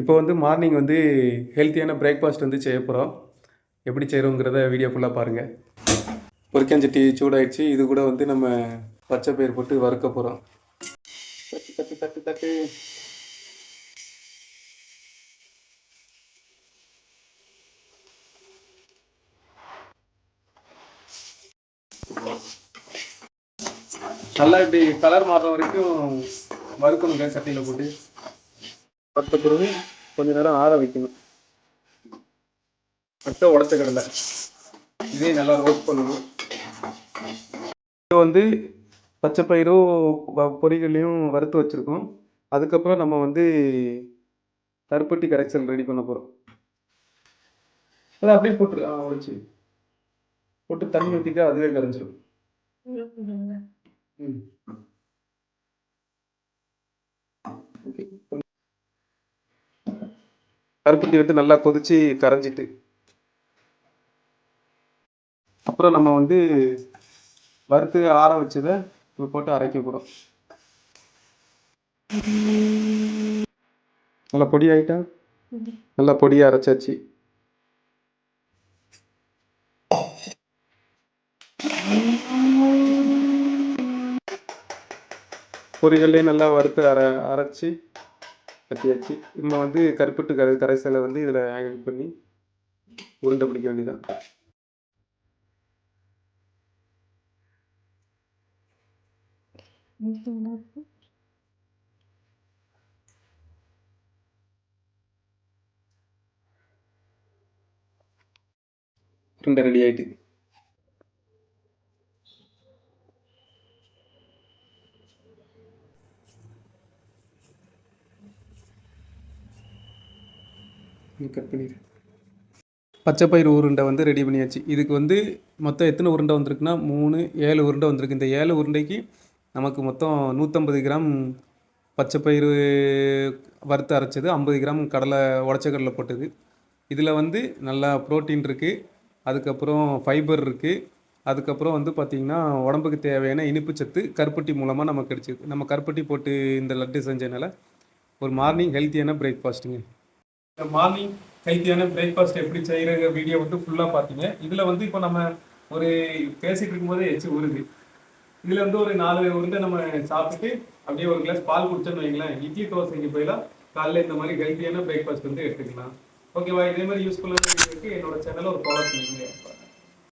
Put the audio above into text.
இப்போ வந்து மார்னிங் வந்து ஹெல்த்தியான பிரேக்ஃபாஸ்ட் வந்து செய்ய போகிறோம் எப்படி செய்கிறோங்கிறத வீடியோ ஃபுல்லாக பாருங்கள் பொரிக்கஞ்சட்டி சூடாயிடுச்சு. இது கூட வந்து நம்ம பச்சை பயிர் போட்டு வறுக்க போகிறோம் தட்டு தட்டு தட்டு தட்டு. நல்லா இப்படி கலர் மாறுற வரைக்கும் வறுக்கணுங்க சட்டியில் போட்டு. வறுத்த பிறகு கொஞ்ச நேரம் ஆற வைக்கணும். அடுத்த உடச்ச கடலை இதே நல்லா ரோஸ்ட் பண்ணணும். இது வந்து பச்சை பயிரும் பொரிகளையும் வறுத்து வச்சுருக்கோம். அதுக்கப்புறம் நம்ம வந்து கருப்பட்டி கரைசல் ரெடி பண்ண போகிறோம் அதை அப்படியே போட்டுரு ஆ உடைச்சு. போட்டு தண்ணி ஊற்றிக்க அதுவே கரைஞ்சிரும். ம். கருப்பட்டி வந்து நல்லா கொதிச்சு கரைஞ்சிட்டு. அப்புறம் நம்ம வந்து வறுத்து ஆற வச்சதை இப்போ போட்டு அரைக்க போகிறோம் நல்லா பொடி ஆயிட்டா? நல்லா பொடியாக அரைச்சாச்சு. பொரிகளே நல்லா வறுத்து அரை அரைச்சி கட்டியாச்சு. நம்ம வந்து கருப்பட்டு கரை கரைசலை வந்து இதில் ஆட் பண்ணி உருண்டை பிடிக்க வேண்டியதான் உருண்டை ரெடி ஆயிட்டு. கட் பண்ணிடு. பச்சை பயிறு உருண்டை வந்து ரெடி பண்ணியாச்சு. இதுக்கு வந்து மொத்தம் எத்தனை உருண்டை வந்திருக்குன்னா மூணு ஏழு உருண்டை வந்திருக்கு. இந்த ஏழு உருண்டைக்கு நமக்கு மொத்தம் நூற்றம்பது கிராம் பச்சை பயிறு வறுத்து அரைச்சது ஐம்பது கிராம் கடலை உடச்ச கடலை போட்டது. இதில் வந்து நல்லா ப்ரோட்டீன் இருக்குது அதுக்கப்புறம் ஃபைபர் இருக்குது அதுக்கப்புறம் வந்து பார்த்திங்கன்னா உடம்புக்கு தேவையான இனிப்பு சத்து கருப்பட்டி மூலமாக நமக்கு கிடச்சிருக்கு. நம்ம கருப்பட்டி போட்டு இந்த லட்டு செஞ்சதுனால ஒரு மார்னிங் ஹெல்த்தியான பிரேக்ஃபாஸ்ட்டுங்க இந்த மார்னிங் ஹெல்த்தியான பிரேக்ஃபாஸ்ட் எப்படி செய்கிற வீடியோ வந்து ஃபுல்லாக பார்த்தீங்க. இதில் வந்து இப்போ நம்ம ஒரு பேசிகிட்டு இருக்கும்போதே எச்சு உருது. இதில் வந்து ஒரு நாலு உருண்டை நம்ம சாப்பிட்டு அப்படியே ஒரு கிளாஸ் பால் குடிச்சோன்னு வைங்களேன். இட்லி தோசைக்கு போயிலாம் காலைல இந்த மாதிரி ஹெல்த்தியான பிரேக்ஃபாஸ்ட் வந்து எடுத்துக்கலாம். ஓகேவா இதே மாதிரி யூஸ்ஃபுல்லான வீடியோக்கு என்னோட சேனலை ஒரு ஃபாலோ பண்ணிக்கங்க.